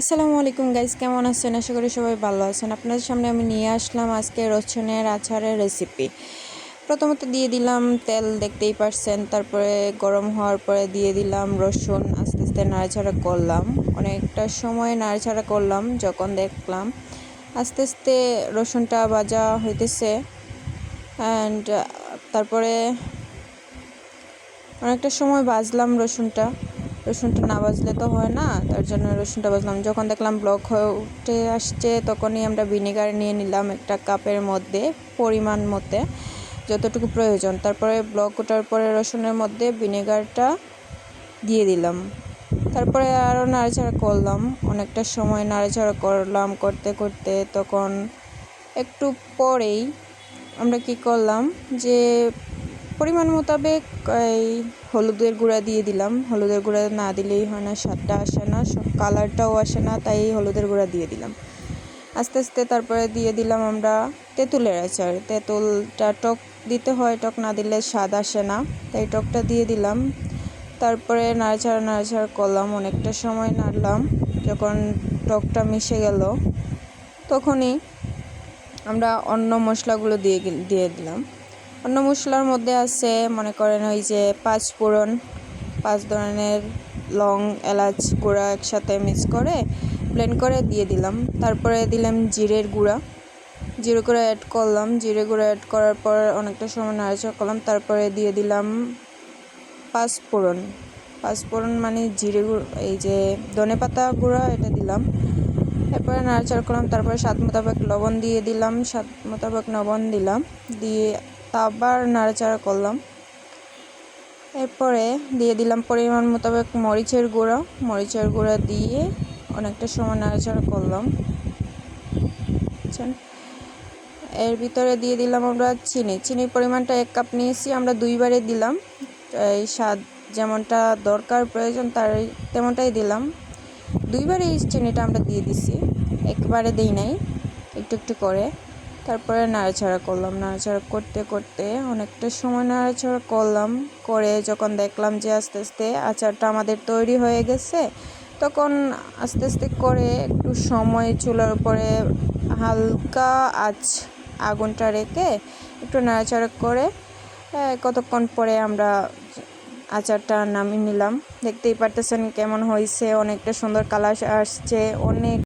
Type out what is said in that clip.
আসসালামু আলাইকুম গাইস কেমন আছেন? আশা করি সবাই ভালো আছেন। আপনাদের সামনে আমি নিয়ে আসলাম আজকে রসুনের আচারের রেসিপি প্রথমত দিয়ে দিলাম তেল, দেখতেই পারছেন। তারপরে গরম হওয়ার পরে দিয়ে দিলাম রসুন। আস্তে আস্তে নাড়াচাড়া করলাম। অনেকটা সময় নাড়াচাড়া করলাম যখন দেখলাম আস্তে আস্তে রসুনটা ভাজা হইতেছে। অ্যান্ড তারপরে অনেকটা সময় ভাজলাম রসুনটা। রসুনটা না বাজলে তো হয় না, তার জন্য রসুনটা বাজলাম যখন দেখলাম ব্লক হয়ে উঠে আসছে, তখনই আমরা ভিনেগার নিয়ে নিলাম একটা কাপের মধ্যে পরিমাণ মতে, যতটুকু প্রয়োজন। তারপরে ব্লক ওঠার পরে রসুনের মধ্যে ভিনেগারটা দিয়ে দিলাম। তারপরে আরও নাড়াচাড়া করলাম। অনেকটা সময় নাড়াচাড়া করলাম করতে করতে, তখন একটু পরেই আমরা কি করলাম যে পরিমাণ মোতাবেক, এই হলুদের গুঁড়া দিয়ে দিলাম। হলুদের গুঁড়া না দিলেই হয় না, স্বাদটা আসে না, সব কালারটাও আসে না, তাই হলুদের গুঁড়া দিয়ে দিলাম। আস্তে আস্তে তারপরে দিয়ে দিলাম আমরা তেঁতুলের আচার। তেঁতুলটা টক দিতে হয়, টক না দিলে স্বাদ আসে না, তাই টকটা দিয়ে দিলাম। তারপরে নাড়াচাড়া নাড়াচাড়া করলাম, অনেকটা সময় নাড়লাম, যখন টকটা মিশে গেল, তখনই আমরা অন্য মশলাগুলো দিয়ে দিয়ে দিলাম। অন্য মশলার মধ্যে আছে, মনে করেন ওই যে পাঁচ ফোড়ন, পাঁচ ধরনের লং, এলাচ গুঁড়া একসাথে মিক্স করে ব্লেন্ড করে দিয়ে দিলাম। তারপরে দিলাম জিরের গুঁড়া। জিরে গুঁড়া অ্যাড করলাম। জিরে গুঁড়া অ্যাড করার পর অনেকটা সময় নাড়াচাড়া করলাম। তারপরে দিয়ে দিলাম পাঁচ ফোড়ন। পাঁচ ফোড়ন মানে জিরে গুঁড়ো, এই যে ধনে পাতা গুঁড়া এটা দিলাম। এরপরে নাড়াচাড়া করলাম। তারপরে স্বাদ মোতাবেক লবণ দিয়ে দিলাম। স্বাদ মোতাবেক লবণ দিলাম। দিয়ে আবার নাড়াচাড়া করলাম। এরপরে দিয়ে দিলাম পরিমাণ মোতাবেক মরিচের গুঁড়ো। মরিচের গুঁড়া দিয়ে অনেকটা সময় নাড়াচাড়া করলাম। এর ভিতরে দিয়ে দিলাম আমরা চিনি। চিনির পরিমাণটা এক কাপ নিয়েছি, আমরা দুইবারে দিলাম। এই স্বাদ যেমনটা দরকার, প্রয়োজন তার তেমনটাই দিলাম। দুইবারে এই চিনিটা আমরা দিয়ে দিছি। একবারে দিই নাই, একটু একটু করে। তারপরে নাড়াচাড়া করলাম। নাড়াচাড়া করতে করতে অনেকটা সময় নাড়াচাড়া করলাম। করে যখন দেখলাম যে আস্তে আস্তে আচারটা আমাদের তৈরি হয়ে গেছে, তখন আস্তে আস্তে করে একটু সময় চুলার উপরে হালকা আঁচ আগুনটা রেখে একটু নাড়াচাড়া করে কতক্ষণ পরে আমরা আচারটা নামিয়ে নিলাম। দেখতেই পারতেছেন কেমন হয়েছে, অনেকটা সুন্দর কালার আসছে, অনেক